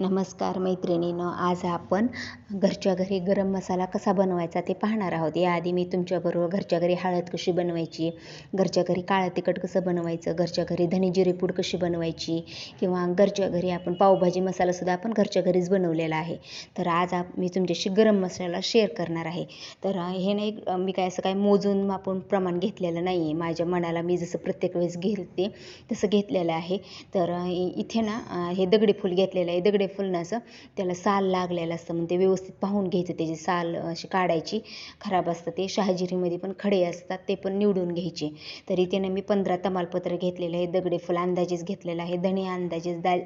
नमस्कार मैत्रिणीनं आज आपण घरच्या घरी गरम मसाला कसा बनवायचा ते पाहणार आहोत. याआधी मी तुमच्याबरोबर घरच्या घरी हळद कशी बनवायची घरच्या घरी काळं तिखट कसं बनवायचं घरच्या घरी धने पूड कशी बनवायची किंवा घरच्या घरी आपण पावभाजी मसालासुद्धा आपण घरच्या घरीच बनवलेला आहे. तर आज आप मी तुमच्याशी गरम मसाला शेअर करणार आहे. तर हे नाही मी काय असं काय मोजून मापून प्रमाण घेतलेलं नाही आहे माझ्या मनाला मी जसं प्रत्येक वेळेस घेते तसं घेतलेलं आहे. तर इथे ना हे दगडी फूल घेतलेलं आहे. दगडी फुल असं. त्याला साल लागलेलं असतं. मग ते व्यवस्थित पाहून घ्यायचं. त्याची साल अशी काढायची. खराब असतं ते. शहाजिरीमध्ये पण खडे असतात. ते पण निवडून घ्यायचे. तरी त्याने मी पंधरा तमालपत्र घेतलेलं आहे. दगडे फुल अंदाजेच घेतलेलं आहे. धणे अंदाजेच दाल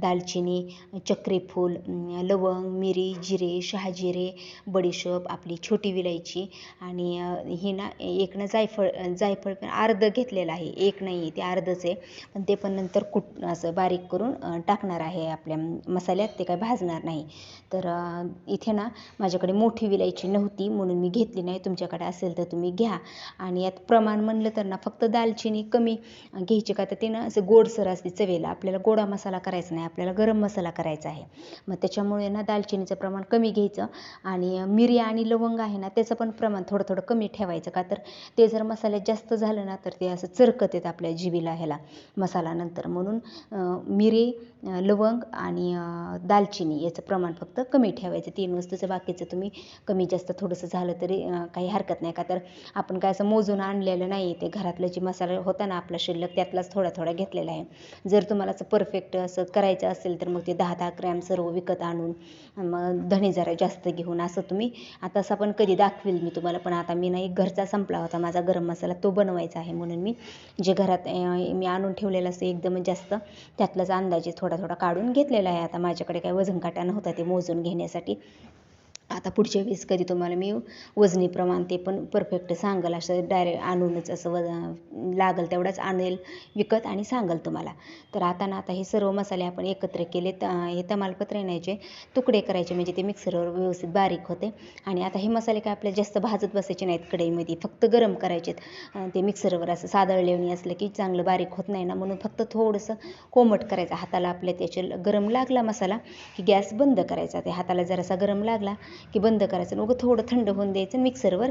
दालचिनी चक्रीफूल लवंग मिरी जिरे शहाजिरे बडीशोप आपली छोटी विलायची आणि ही ना एक ना जायफळ जायफळ पण अर्ध घेतलेलं आहे. एक नाही आहे. ते अर्धच आहे. पण ते पण नंतर कुट असं बारीक करून टाकणार आहे आपल्या मसाल्यात ते काय भाजणार नाही. तर इथे ना माझ्याकडे मोठी विलायची नव्हती म्हणून मी घेतली नाही. तुमच्याकडे असेल तर तुम्ही घ्या. आणि यात प्रमाण म्हणलं तर ना फक्त दालचिनी कमी घ्यायची का तर ते ना असं गोडसर असते चवेला. आपल्याला गोडा मसाला करायचा नाही आपल्याला गरम मसाला करायचा आहे. मग त्याच्यामुळे ना दालचिनीचं प्रमाण कमी घ्यायचं. आणि मिरी आणि लवंग आहे ना त्याचं पण प्रमाण थोडं थोडं कमी ठेवायचं का तर ते जर मसाल्यात जास्त झालं ना तर ते असं चरकत येतं आपल्या जिवीला ह्याला मसाला नंतर म्हणून मिरी लवंग आणि दालचिनी याचं प्रमाण फक्त कमी ठेवायचं. तीन वस्तूचं बाकीचं तुम्ही कमी जास्त थोडंसं झालं तरी काही हरकत नाही का? तर आपण काय असं मोजून आणलेलं नाही ते घरातलं जे मसाला होता ना आपला शिल्लक त्यातलाच थोडा थोडा घेतलेला आहे. जर तुम्हाला असं परफेक्ट असं करायचं असेल तर मग ते दहा दहा ग्रॅम सर्व विकत आणून मग धणे जरा जास्त घेऊन असं तुम्ही आता असं पण कधी दाखवेल मी तुम्हाला पण आता मी नाही घरचा संपला होता माझा गरम मसाला तो बनवायचा आहे म्हणून मी जे घरात मी आणून ठेवलेलं असं एकदम जास्त त्यातलाच अंदाजे थोडा थोडा काढून घेतलेला आहे आता माझ्याकडे काय वजन काटा नव्हता ते मोजून घेण्यासाठी. आता पुढच्या वेळेस कधी तुम्हाला मी वजनी प्रमाण ते पण परफेक्ट सांगेल. असं डायरेक्ट आणूनच असं वज लागेल तेवढंच आणेल विकत आणि सांगेल तुम्हाला. तर आता ना आता हे सर्व मसाले आपण एकत्र केले त हे तमालपत्र येण्याचे तुकडे करायचे म्हणजे ते मिक्सरवर व्यवस्थित बारीक होते. आणि आता हे मसाले काय आपल्याला जास्त भाजत बसायचे नाहीत कढईमध्ये फक्त गरम करायचेत. ते मिक्सरवर असं सादळलेवणी असलं की चांगलं बारीक होत नाही ना म्हणून फक्त थोडंसं कोमट करायचं हाताला आपल्या त्याचे गरम लागला मसाला की गॅस बंद करायचा. ते हाताला जरासा गरम लागला की बंद करायचं आणि उगं थोडं थंड होऊन द्यायचं मिक्सरवर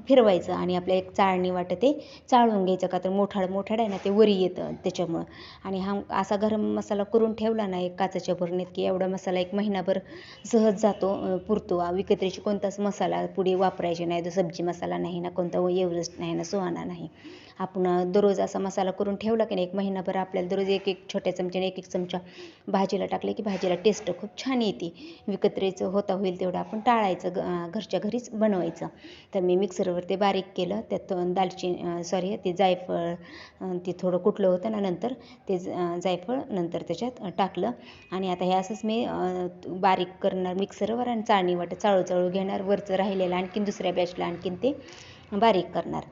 फिरवायचं आणि आपल्या एक चाळणी वाटतं ते चाळून घ्यायचं का तर मोठाड मोठाड आहे ना ते वरी येतं त्याच्यामुळं. आणि हा असा गरम मसाला करून ठेवला ना एक काचाच्या भरणीत की एवढा मसाला एक महिनाभर सहज जातो पुरतो. विकत्रीची कोणताच मसाला पुढे वापरायचे नाही. तो सब्जी मसाला नाही ना कोणता एव्हरेस्ट नाही ना सुहाना नाही. आपण दररोज असा मसाला करून ठेवला की नाही एक महिनाभर आपल्याला दररोज एक एक छोट्या चमच्याने एक एक चमचा भाजीला टाकले की भाजीला टेस्ट खूप छान येते. विकत्रेचं होता होईल तेवढं आपण टाळायचं ग घरच्या घरीच बनवायचं. तर मी मिक्सरवर ते बारीक केलं. त्यात दालचिनी सॉरी ते जायफळ ते थोडं कुठलं होतं ना नंतर ते जायफळ नंतर त्याच्यात टाकलं. आणि आता हे असंच मी बारीक करणार मिक्सरवर आणि चाळणी वाटत चाळू चाळू घेणार. वरचं राहिलेलं आणखीन दुसऱ्या बॅचला आणखीन ते बारीक करणार.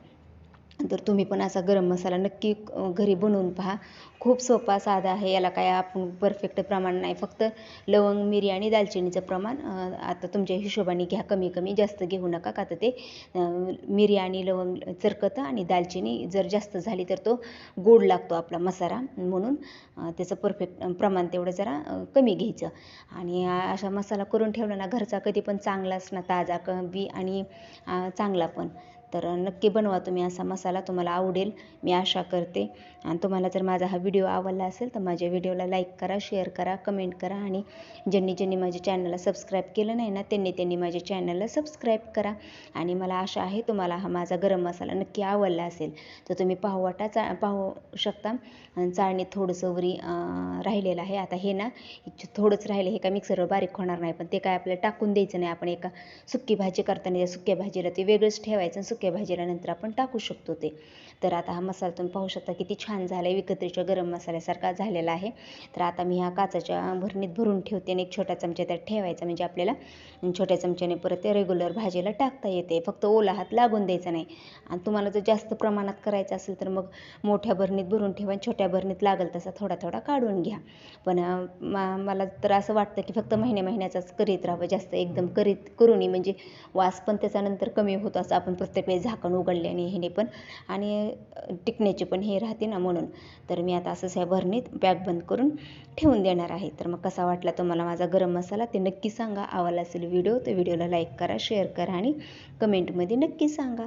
तर तुम्ही पण असा गरम मसाला नक्की घरी बनवून पहा. खूप सोपा साधा आहे. याला काय आपण परफेक्ट प्रमाण नाही. फक्त लवंग मिरी आणि दालचिनीचं प्रमाण आता तुमच्या हिशोबाने घ्या. कमी कमी जास्त घेऊ नका. का तर ते मिरी आणि लवंग चरकतं आणि दालचिनी जर जास्त झाली तर तो गोड लागतो आपला मसाला म्हणून. त्याचं परफेक्ट प्रमाण तेवढं जरा कमी घ्यायचं. आणि असा मसाला करून ठेवला ना घरचा कधी पण चांगलाच ना ताजा बी आणि चांगला पण. तर नक्की बनवा तुम्ही असा मसाला तुम्हाला आवडेल मी आशा करते. आणि तुम्हाला जर माझा हा व्हिडिओ आवडला असेल तर माझ्या व्हिडिओला लाईक करा शेअर करा कमेंट करा आणि ज्यांनी ज्यांनी माझ्या चॅनलला सबस्क्राईब केलं नाही ना त्यांनी त्यांनी माझ्या चॅनलला सबस्क्राईब करा. आणि मला आशा आहे तुम्हाला हा माझा गरम मसाला नक्की आवडला असेल तर तुम्ही पाहवाटा चा पाहू शकता. चाळणीत थोडंसं वरी राहिलेलं आहे. आता हे ना थोडंच राहिलं हे काय मिक्सरवर बारीक होणार नाही पण ते काय आपल्याला टाकून द्यायचं नाही. आपण एका सुक्की भाजी करताना त्या सुक्या भाजीला ते वेगळंच ठेवायचं सुक्या भाजीला नंतर आपण टाकू शकतो ते. तर आता हा मसाला तुम्ही पाहू शकता किती छान झाला आहे विकत्रीच्या गरम मसाल्यासारखा झालेला आहे. तर आता मी ह्या काचाच्या भरणीत भरून ठेवते आणि एक छोटा चमचा त्यात ठेवायचा. म्हणजे आपल्याला छोट्या चमच्याने परत ते रेग्युलर भाजीला टाकता येते. फक्त ओला हात लागून द्यायचा नाही. आणि तुम्हाला जर जास्त प्रमाणात करायचं असेल तर मग मोठ्या भरणीत भरून ठेवा छोट्या भरणीत लागेल तसा थोडा थोडा काढून घ्या. पण मला तर असं वाटतं की फक्त महिन्या महिन्याचाच करीत राहावं. जास्त एकदम करीत करूनही म्हणजे वास पण त्याच्यानंतर कमी होतो असं आपण प्रत्येक वेळ झाकण उघडल्याने हिने पण आणि टिकण्याचे पण हे राहते ना म्हणून. तर मी आता असंच ह्या भरणीत बॅग बंद करून ठेवून देणार आहे. तर मग कसा वाटला तुम्हाला माझा गरम मसाला ते नक्की सांगा. आवडला असेल व्हिडिओ तर व्हिडिओला लाईक करा शेअर करा आणि कमेंटमध्ये नक्की सांगा.